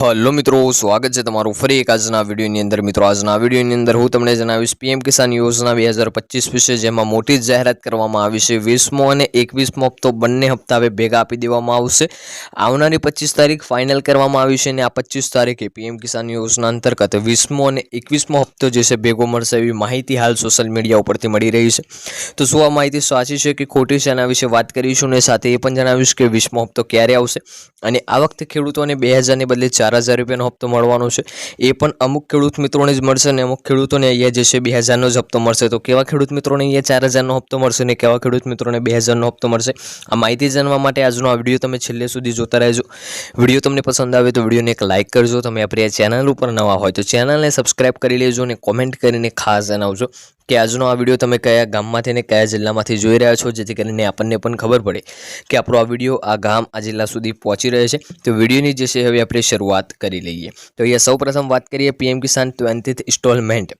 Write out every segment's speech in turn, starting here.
Hello મિત્રો, સ્વાગત છે તમારું ફરી એક આજના વિડીયોની અંદર. મિત્રો, આજના વિડીયોની અંદર હું તમને જણાવીશ પીએમ કિસાન યોજના બે હજાર પચીસ વિશે, જેમાં મોટી જાહેરાત કરવામાં આવી છે. વીસમો અને એકવીસમો હપ્તો બંને હપ્તા હવે ભેગા આપી દેવામાં આવશે. આવનારી પચીસ તારીખ ફાઇનલ કરવામાં આવી છે અને આ પચીસ તારીખે પીએમ કિસાન યોજના અંતર્ગત વીસમો અને એકવીસમો હપ્તો જે છે, ભેગો મળશે એવી માહિતી હાલ સોશિયલ મીડિયા ઉપરથી મળી રહી છે. તો શું આ માહિતી સાચી છે કે ખોટી છે એના વિશે વાત કરીશું અને સાથે એ પણ જણાવીશ કે વીસમો હપ્તો ક્યારે આવશે. અને આ વખતે ખેડૂતોને બે હજારને બદલે ચાર હજાર રૂપિયાનો હપ્તો મળવાનો છે. એ પણ અમુક ખેડૂત મિત્રોને જ મળશે અને અમુક ખેડૂતોને અહીંયા જે છે બે હજારનો જ હપ્તો મળશે. તો કેવા ખેડૂત મિત્રોને અહીંયા ચાર હજારનો હપ્તો મળશે ને કેવા ખેડૂત મિત્રોને બે હજારનો હપ્તો મળશે? આ માહિતી જાણવા માટે આજનો આ વીડિયો તમે છેલ્લે સુધી જોતા રહેજો. વીડિયો તમને પસંદ આવે તો વિડીયોને એક લાઇક કરજો. તમે આપણી આ ચેનલ ઉપર નવા હોય તો ચેનલને સબસ્ક્રાઇબ કરી લેજો અને કોમેન્ટ કરીને ખાસ જણાવજો. કે આજનો આ વીડિયો તમે કયા ગામમાંથી અને કયા જિલ્લામાંથી જોઈ રહ્યા છો? જેથી કરીને આપણને પણ ખબર પડે કે આપણો આ વીડિયો આ ગામ, આ જિલ્લા સુધી પહોંચી રહે છે. તો વિડીયોની જે છે, હવે આપણે શરૂઆત કરી લઈએ. તો અહીંયા સૌપ્રથમ વાત કરીએ પીએમ કિસાન ટ્વેન્ટીથ ઇન્સ્ટોલમેન્ટ.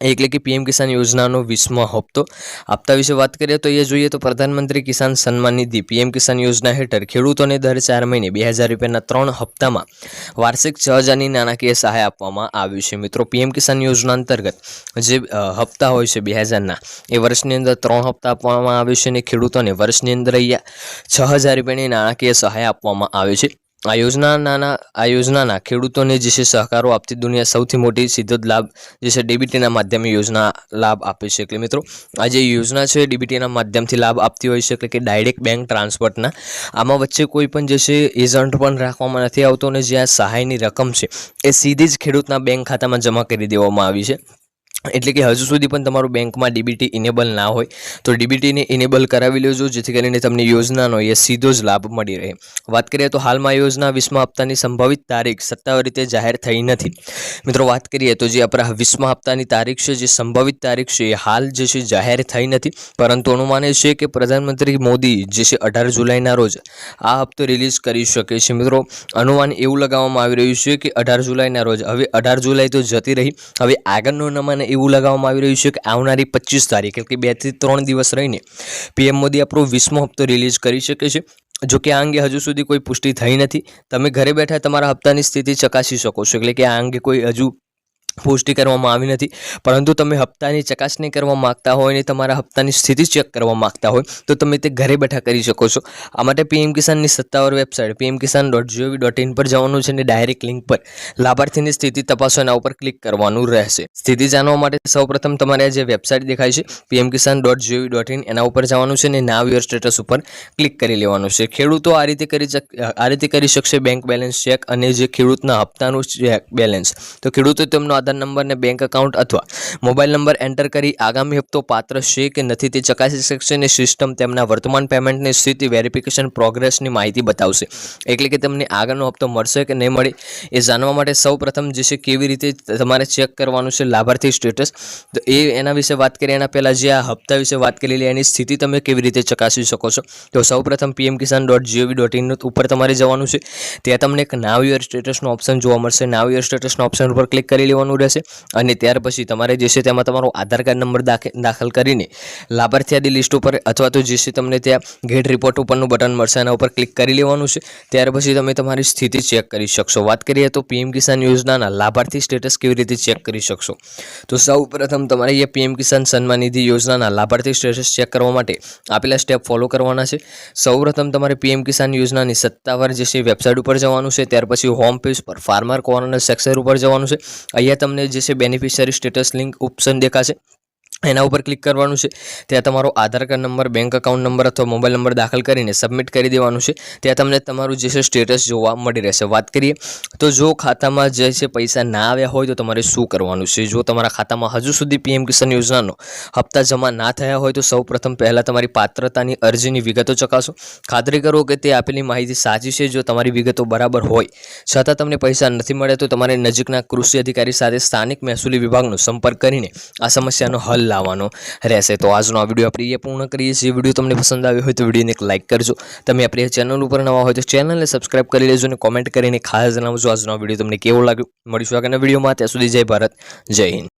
એટલે કે પીએમ કિસાન યોજનાનો વીસમો હપ્તો. આપતા વિશે વાત કરીએ તો એ જોઈએ તો પ્રધાનમંત્રી કિસાન સન્માન નિધિ પીએમ કિસાન યોજના હેઠળ ખેડૂતોને દર ચાર મહિને બે હજાર રૂપિયાના ત્રણ હપ્તામાં વાર્ષિક છ હજારની નાણાકીય સહાય આપવામાં આવ્યું છે. મિત્રો, પીએમ કિસાન યોજના અંતર્ગત જે હપ્તા હોય છે બે હજારના, એ વર્ષની અંદર ત્રણ હપ્તા આપવામાં આવે છે અને ખેડૂતોને વર્ષની અંદર અહીંયા છ હજાર રૂપિયાની નાણાકીય સહાય આપવામાં આવે છે. આ યોજના નાના આ યોજનાના ખેડૂતોને જે છે સહકારો આપતી દુનિયા સૌથી મોટી સીધો લાભ જે છે ડીબીટીના માધ્યમે યોજના લાભ આપે છે. એટલે મિત્રો, આ જે યોજના છે ડીબીટીના માધ્યમથી લાભ આપતી હોય છે, એટલે કે ડાયરેક્ટ બેંક ટ્રાન્સફરના, આમાં વચ્ચે કોઈ પણ જે છે એજન્ટ પણ રાખવામાં નથી આવતો અને જે આ સહાયની રકમ છે એ સીધી જ ખેડૂતના બેંક ખાતામાં જમા કરી દેવામાં આવી છે. એટલે કે હજુ સુધી પણ તમારું બેંકમાં ડીબીટી ઇનેબલ ના હોય, તો ડીબીટીને ઇનેબલ કરાવી લેજો, જેથી કરીને તમને યોજનાનો એ સીધો જ લાભ મળી રહે. વાત કરીએ તો હાલમાં યોજના વીસમા હપ્તાની સંભવિત તારીખ સત્તાવાર રીતે જાહેર થઈ નથી. મિત્રો, વાત કરીએ તો જે આપણા વીસમા હપ્તાની તારીખ છે, જે સંભવિત તારીખ છે, એ હાલ જે છે, જાહેર થઈ નથી. પરંતુ અનુમાન છે કે પ્રધાનમંત્રી મોદી જે છે, અઢાર જુલાઈના રોજ આ હપ્તો રિલીઝ કરી શકે છે. મિત્રો, અનુમાન એવું લગાવવામાં આવી રહ્યું છે કે અઢાર જુલાઈના રોજ, હવે અઢાર જુલાઈ તો જતી રહી. હવે આગળનું એવું લગાવવામાં આવી રહ્યું છે કે આવનારી પચીસ તારીખ એટલે કે બેથી ત્રણ દિવસ રહીને પીએમ મોદી આપણો વીસમો હપ્તો રિલીઝ કરી શકે છે. જો કે આ અંગે હજુ સુધી કોઈ પુષ્ટિ થઈ નથી. તમે ઘરે બેઠા તમારા હપ્તાની સ્થિતિ ચકાસી શકો છો. એટલે કે આ અંગે કોઈ હજુ પુષ્ટિ કરવામાં આવી નથી. પરંતુ તમે હપ્તાની ચકાસણી કરવા માગતા હોય અને તમારા હપ્તાની સ્થિતિ ચેક કરવા માગતા હોય, તો તમે તે ઘરે બેઠા કરી શકો છો. આ માટે પીએમ કિસાનની સત્તાવાર website PM Kisan dot GOV dot in પર જવાનું છે અને ડાયરેક્ટ લિંક પર લાભાર્થીની સ્થિતિ તપાસો એના ઉપર ક્લિક કરવાનું રહેશે. સ્થિતિ જાણવા માટે સૌપ્રથમ તમારે જે વેબસાઇટ દેખાય છે PM Kisan dot GOV dot in એના ઉપર જવાનું છે અને નાવ યોર સ્ટેટસ ઉપર ક્લિક કરી લેવાનું છે. ખેડૂતો આ રીતે કરી આ રીતે કરી શકશે બેંક બેલેન્સ ચેક અને જે ખેડૂતના હપ્તાનું બેલેન્સ તો ખેડૂતો તેમનો આધાર નંબર ને બેંક એકાઉન્ટ અથવા મોબાઈલ નંબર એન્ટર કરી આગામી હપ્તો પાત્ર છે કે નથી તે ચકાસી શકશે અને સિસ્ટમ તેમના વર્તમાન પેમેન્ટની સ્થિતિ વેરિફિકેશન પ્રોગ્રેસની માહિતી બતાવશે. એટલે કે તમને આગળનો હપ્તો મળશે કે નહીં મળે એ જાણવા માટે સૌ પ્રથમ જે છે કેવી રીતે તમારે ચેક કરવાનું છે લાભાર્થી સ્ટેટસ તો એ એના વિશે વાત કરીએ. એના પહેલાં જે આ હપ્તા વિશે વાત કરેલી એની સ્થિતિ તમે કેવી રીતે ચકાસી શકો છો? તો સૌ પ્રથમ PM Kisan dot GOV dot in ઉપર તમારે જવાનું છે. ત્યાં તમને એક નાવ યોર સ્ટેટસનો ઓપ્શન જોવા મળશે. નાવ યોર સ્ટેટસના ઓપ્શન ઉપર ક્લિક કરી લેવાનું. રહેશે અને ત્યાર પછી તમારે જે છે તેમાં તમારો આધાર કાર્ડ નંબર દાખલ કરીને લાભાર્થી યાદી લિસ્ટ ઉપર અથવા તો જે છે તમને ત્યાં ગેટ રિપોર્ટ ઉપરનું બટન મળશે, એના ઉપર ક્લિક કરી લેવાનું છે. ત્યાર પછી તમે તમારી સ્થિતિ ચેક કરી શકશો. વાત કરીએ તો પીએમ કિસાન યોજનાના લાભાર્થી સ્ટેટસ કેવી રીતે ચેક કરી શકશો? તો સૌ પ્રથમ તમારે એ પીએમ કિસાન સન્માન નિધિ યોજનાના લાભાર્થી સ્ટેટસ ચેક કરવા માટે આપેલા સ્ટેપ ફોલો કરવાના છે. સૌ પ્રથમ તમારે પીએમ કિસાન યોજનાની સત્તાવાર જે છે વેબસાઇટ ઉપર જવાનું છે. ત્યાર પછી હોમ પેજ પર ફાર્મર કોર્નર સેક્શન ઉપર જવાનું છે. અહીંયા તમને જે છે બેનિફિશિયરી સ્ટેટસ લિંક ઓપ્શન દેખાશે. એના ઉપર ક્લિક કરવાનું છે, ત્યાં તમારો Aadhaar card number bank account number અથવા મોબાઈલ નંબર દાખલ કરીને સબમિટ કરી દેવાનું છે. ત્યાં તમને તમારું જે છે સ્ટેટસ જોવા મળી રહેશે. વાત કરીએ તો જો ખાતામાં જે છે પૈસા ના આવ્યા હોય તો તમારે શું કરવાનું છે? જો તમારા ખાતામાં હજુ સુધી પીએમ કિસાન યોજનાનો હપ્તા જમા ના થયા હોય તો સૌ પ્રથમ પહેલાં તમારી પાત્રતાની અરજીની વિગતો ચકાસો. ખાતરી કરો કે તે આપેલી માહિતી સાચી છે. જો તમારી વિગતો બરાબર હોય, છતાં તમને પૈસા નથી મળે તો તમારે નજીકના કૃષિ અધિકારી સાથે સ્થાનિક મહેસૂલી વિભાગનો સંપર્ક કરીને આ સમસ્યાનો હલ લાવવાનો રહેશે. તો આજનો આ વીડિયો આપણે એ પૂર્ણ કરીએ છીએ. વીડિયો તમને પસંદ આવ્યો હોય તો વિડીયોને એક લાઇક કરજો. તમે આપણી ચેનલ ઉપર નવા હોય તો ચેનલને સબસ્ક્રાઇબ કરી લેજો અને કોમેન્ટ કરીને ખાસ જણાવજો આજનો વીડિયો તમને કેવો લાગ્યો. મળીશું આગળના વિડીયોમાં. ત્યાં સુધી જય ભારત, જય હિન્દ.